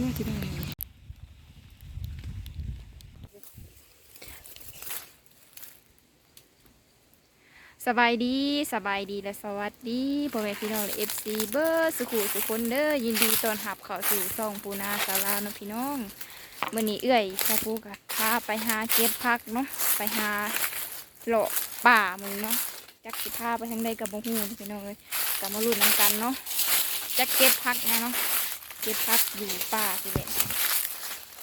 อ้ยที่ได้สบายดีสบายดีและสวัสดีพ่อแม่พี่น้องเอฟซีเบอร์สุขุสุคนเด้อยินดีต้อนรับเข้าสู่ช่องปูนาสาราเนาะพี่น้องมื่อนี้เอื้อยชาปูกับพาไปหาเก็บพักเนาะไปหาเลาะป่ามึงเนาะจักสิพาไปทางใดกับบ่ฮู้เนาะพี่น้องเลยกับมาลุ้นนำกันเนาะจักเก็บพักไงเนาะ เก็บพักอยู่ป่าสิแหละ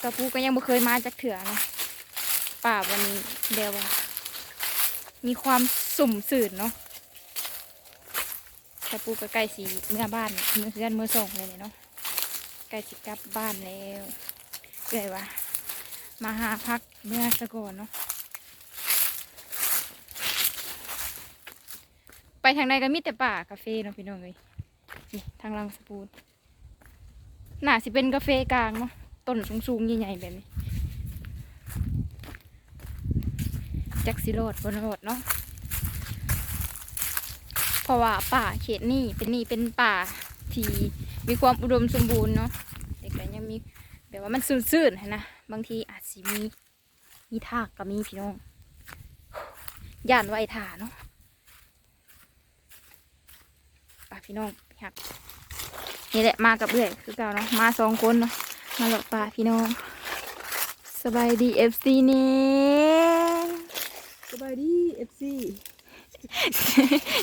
ชาปูก็ยังบ่เคยมาจักเถื่อนะป่าวันนี้เดียวว่ามีความสุ่มสื่นเนาะตะปูก็ใกล้สีเมื่อบ้านเมื่อเพื่อนเมื่อส่งเลยเนาะใกล้สิกลับบ้านแล้วเกิดว่ามาหาพักเมื่อสะก่อนเนาะไปทางใดก็มีแต่ป่ากาแฟเนาะพี่น้องเลยนี่ทางลังสปูน น่าสิเป็นกาแฟกลางเนาะต้นสูงๆใหญ่ๆแบบนี้จักสิโรดบนโรดเนาะเพราะว่าป่าเขตนี่เป็นนี่เป็นป่าที่มีความอุดมสมบูรณ์เนาะแต่ก็ยังมีแบบว่ามันซื่นๆนะบางทีอาจสิมีมีทากก็มีพี่น้องย่านไว้ถ่าเนาะป่าพี่น้องครับ นี่แหละมากับเบื่อยคือเก่าเนาะมาสองคนเนาะมาหลอกป่าพี่น้องสบายดีเอฟซีนี่สบายดีเอฟซี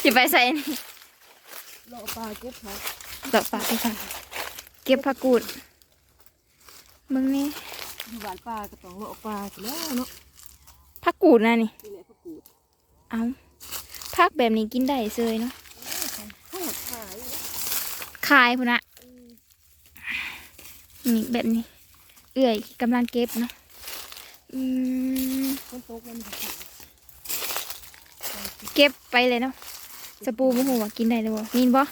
อย่าไปใส่นี่เลาะปลาเก็บผักดอกปลาที่ค่ะเก็บผักกูดมึงนี่อยู่บ้านปลาก็ต้องเลาะปลากันแล้วเนาะผักกูดนะนี่นี่แหละผักกูดเอาผักแบบนี้กินได้เซยเนาะ ข้าวหมดขาย ขายพุ่นนะนี่แบบนี้ เอื่อยกำลังเก็บเนาะอืมคนตกมันผักกูดเก็บไปเลยเนาะสปูมะหูว่ากินได้เลยบ่นี่บ่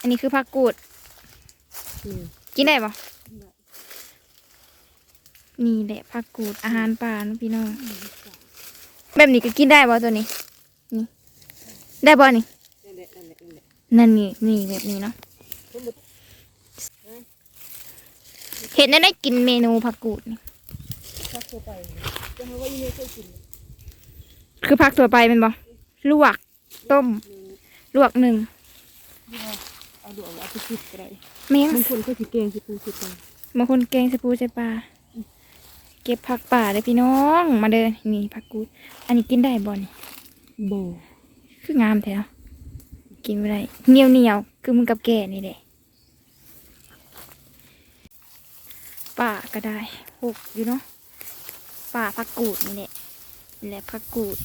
อันนี้คือผักกูดนี่กินได้บ่นี่แหละผักกูดอาหารป่าเนาะพี่น้องแบบนี้ก็กินได้บ่ตัวนี้ นี่ ได้บ่นี่นั่นแหละนั่นแหละนั่นแหละนั่นนี่นี่แบบนี้เนาะคนหมด เห็นได้ได้กินเมนูผักกูดนี่ผักทั่วไปจะหาว่ายังไม่เคยกิน คือผักตัวไปแมันบ่ลวก ต้ม ลวกหนึ่งนี่ว่าเอาดวงเอาไปกินก็ได้แม่งบางคนก็สิแกงสิปูสิปลาบางคนแกงใส่ปูใส่ปลาเก็บผักป่าเลยพี่น้อง มาเดินนี่ผักกูด อันนี้กินได้บ่นี่โบคืองามแท้เนาะกินไม่ได้เหนียวเหนียวๆคือมึงกับแก่นี่แหละ ป่าก็ได้หกอยู่เนาะป่าผักกูดนี่แหละนี่แหละผักกูด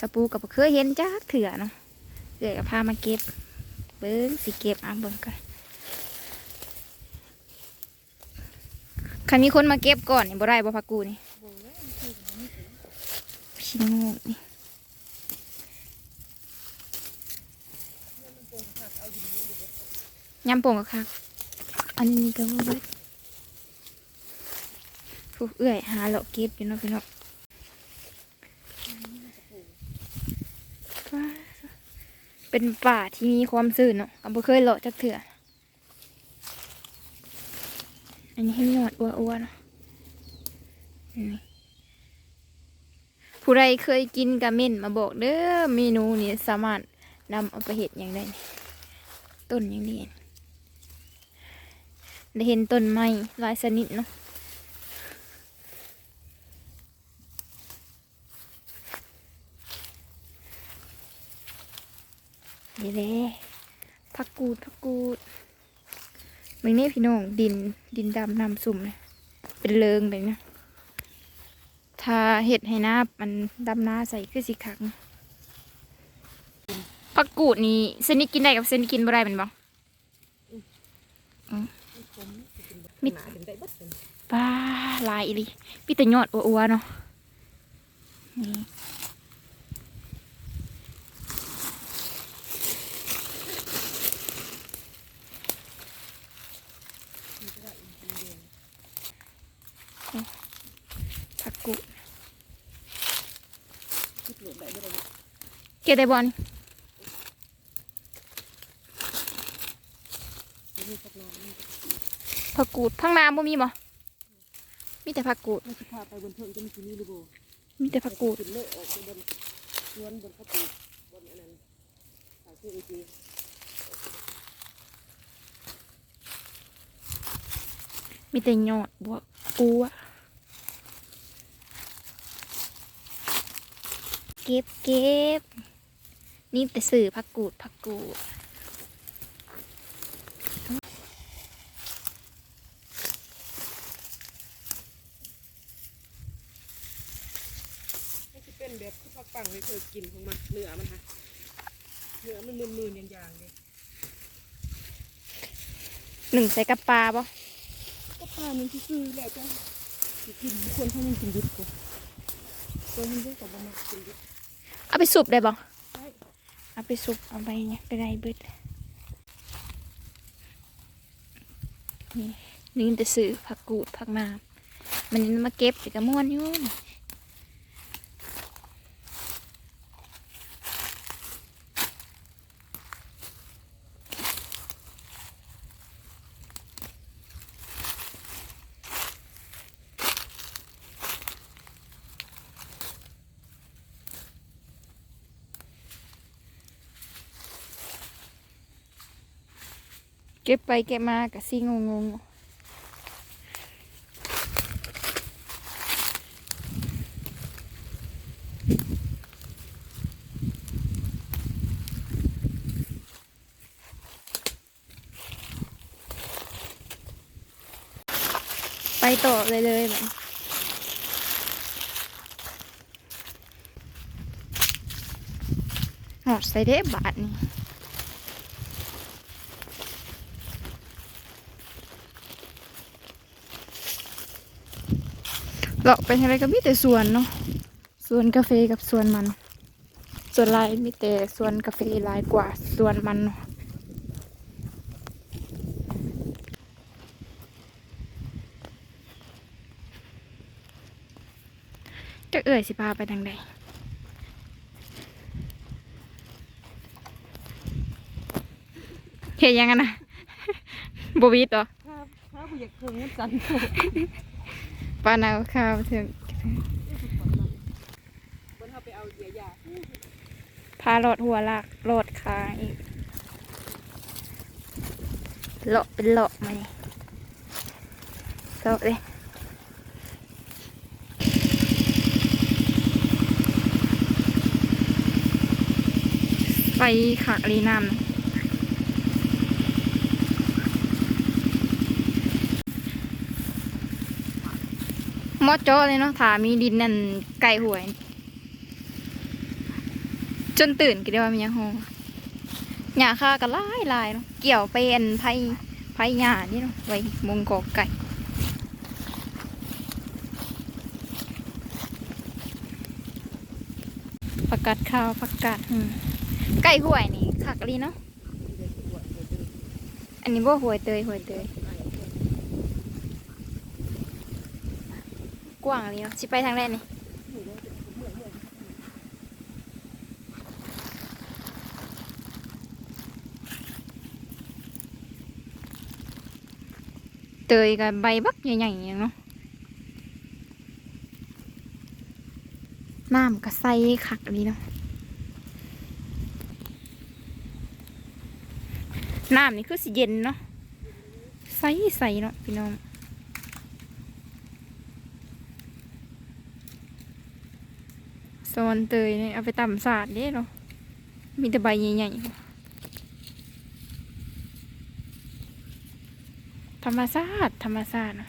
สปูกับเคยเห็นจ้าเถื่อเนาะเดี๋ยวก็พามาเก็บ เบิ้งสิเก็บอะเบิ้งก่อนคันมีคนมาเก็บก่อนนี่บ่ได้บ่ผักกูนี่พี่น้องนี่ยำป่งกับคักอันนี้ก็ว่าเบิด ผู้เอื้อยหาเลาะเก็บอยู่เนาะพี่น้องเป็นป่าที่มีความซื่นเนาะเอาบ่เคยเลาะจักเถื่ออันนี้ให้หนวดอ้วนๆเนาะนี่ผู้ใดเคยกินกะเม่นมาบอกเด้อเมนูนี้สามารถนำเอาไปเห็ดอย่างได้ต้นอย่างนี้ได้เห็นต้นไม้หลายชนิดเนาะ เดี๋ยวผักกูดพักกูดมึงนี่พี่น้องดินดินดำนำสุ่มเลยเป็นเลิงเลยนะถ้าเห็ดให้หน้ามันดำหน้าใส่คือสีขังพักกูดนี่ชนิดกินได้กับชนิดกินบ่ได้เป็นบ่มิดหนาถึงป้าลายอีลีพี่แต่ยอดอัวๆเนาะนี่ผักกุด คิดหลุดได้บ่ได้บ่ เก็บได้บอลมีสักหน่อยผักกูดพังนาบ่มีบ่มีแต่ผักกูดมันสิพาไปบนเทิงจะมีกินนี่หรือบ่มีแต่ผักกูดขึ้นเลยออกไปบนสวนบนข้าวปลูกบนอันนั้นขายซื้ออีจีมีแต่ยอดบวกปูอะเก็บเก็บ นี่แต่สื่อผักกูดผักกูดมันสิเป็นแบบที่พักปังเลยเคยกินของมันเนื้อมันค่ะเนื้อมันมืนๆอย่างๆเลยหนึ่งใส่กับปลาบ่ก็พามันซื่อๆแหละจ้ะสิกินทุกคนถ้ามันกินดิบกว่าตัวมันด้วยกับมันกินดิบเอาไปสุบได้บ่ใช่ เอาไปสุกเอาไปเนี่ยไปไรเบิดนี่นี่จะซื้อผักกูดผักน้ำมันมาเก็บสิกระม้วนอยู่ เก็บไปเก็บมากะซีงงงๆไปต่อเลยเลยแบบหอดใส่เด้บาทนี่ เลาะไปทางไรก็มีแต่สวนเนาะสวนกาแฟกับสวนมันสวนลายมีแต่สวนกาแฟหลายกว่าสวนมันเนาะจะเอ่ยสิพาไปทางใดเห็นยังไงนะบวิดเหรอถ้าถ้าผู้อยากเพิ่งเงินสัน ปลาหนาวข้าวถึงบนเขาไปเอาเหยื่อยาพาโลดหัวลากโลดคางอีกเลาะเป็นเลาะไหมเลาะเลยไปขักลีน้ำนะ มอดจอเลยเนาะถามีดินนั่นไก่หวย จนตื่นก็ได้ว่ามียังโฮหญ้าค่าก็หลายลายเนาะเกี่ยวไปอันไผ่ไผ่หญ้านี่เนาะไว้มุงกอกไก่ประกาศข่าวประกาศไก่ห่วยนี่คักลีเนาะอันนี้บ่หวยเตยหวยเตย กว้างเลยเนาะสิไปทางไหนนี่เตยกับใบบักใหญ่ๆอย่างเนาะน้ำก็ใสคักดีเนาะน้ำนี่คือสิเย็นเนาะใสใสๆเนาะพี่น้อง ตอนเตยเนี่ยเอาไปตำสาดเด้เนาะมีแต่ใบใหญ่ๆธรรมชาติธรรมชาตินะ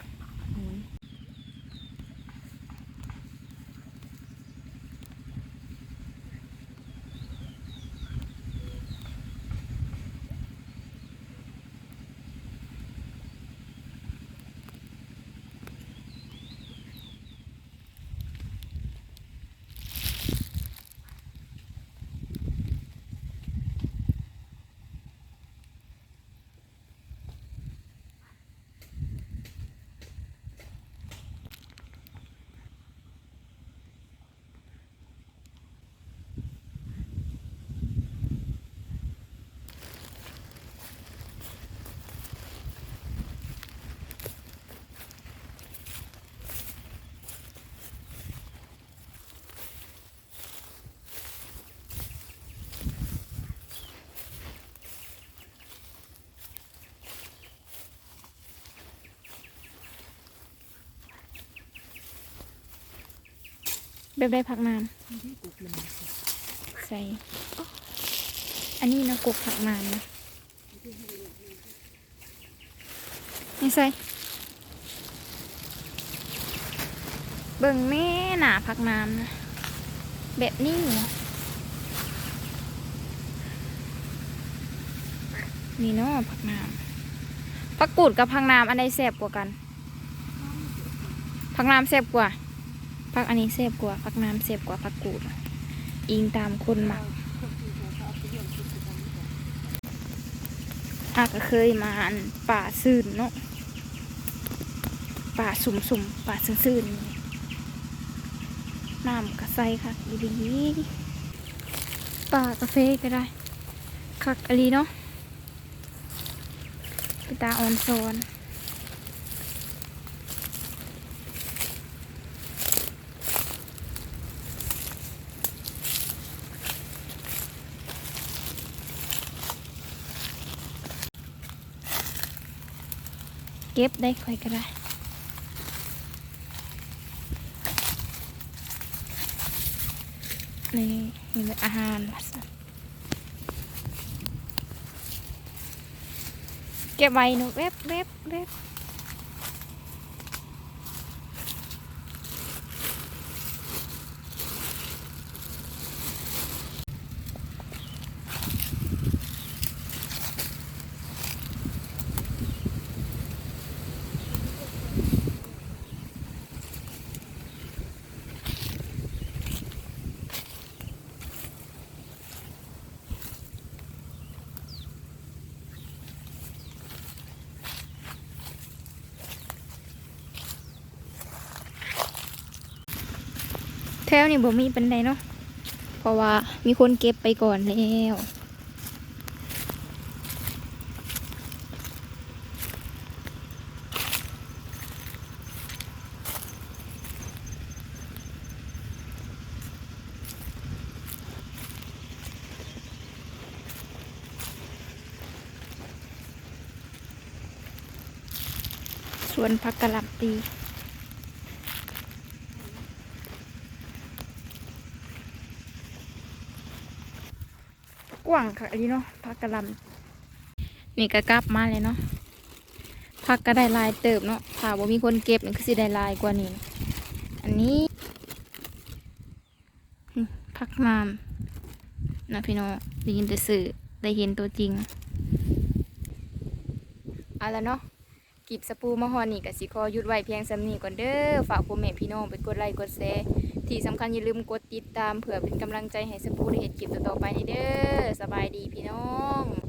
แบบได้ผักน้ำใส่ อันนี้นะกุกผักน้ำนะนี่ใส่ เบิ่งแม่หนาผักน้ำนะ แบบนี้นี่เนาะผักน้ำผักกูดกับผักน้ำอันใดแซ่บกว่ากันผักน้ำแซ่บกว่า ผักอันนี้แซ่บกว่าผักน้ำแซ่บกว่าผักกูด อิงตามคนหมักอาก็เคยมาอันป่าซื่นเนาะป่าสุ่มๆป่าซื่นๆนี่น้ำกระใสค่ะดีๆป่ากาแฟก็ได้คักอหลีเนาะไปตาออนโซน ก็บได้ค่อยก็ได้นี่มีอาหารเก็บไว้หนูเว็บเว็บเว็บ แถวนี่บ่มีเป็นไดเนาะเพราะว่ามีคนเก็บไปก่อนแล้วสวนพักกะหล่ำปี ว้างค่ะอันนี้เนาะพักกะหลำนี่ก็กลับมาเลยเนาะพักก็ได้ลายเติบเนาะถ้าว่ามีคนเก็บนี่คือสิได้ลายกว่านี้ อันนี้หึพักน้ำนะพี่น้องได้ยินแต่สื่อได้เห็นตัวจริงเอาละเนาะกีบสปูมาฮอนี่กับสิคอหยุดไว้เพียงสำนีก่อนเด้อฝากพ่อแม่พี่น้องไปกดไลค์กดแชร์ ที่สำคัญอย่าลืมกดติดตามเผื่อเป็นกำลังใจให้สปูได้เห็นคลิปต่อๆไปนี่เด้อสบายดีพี่น้อง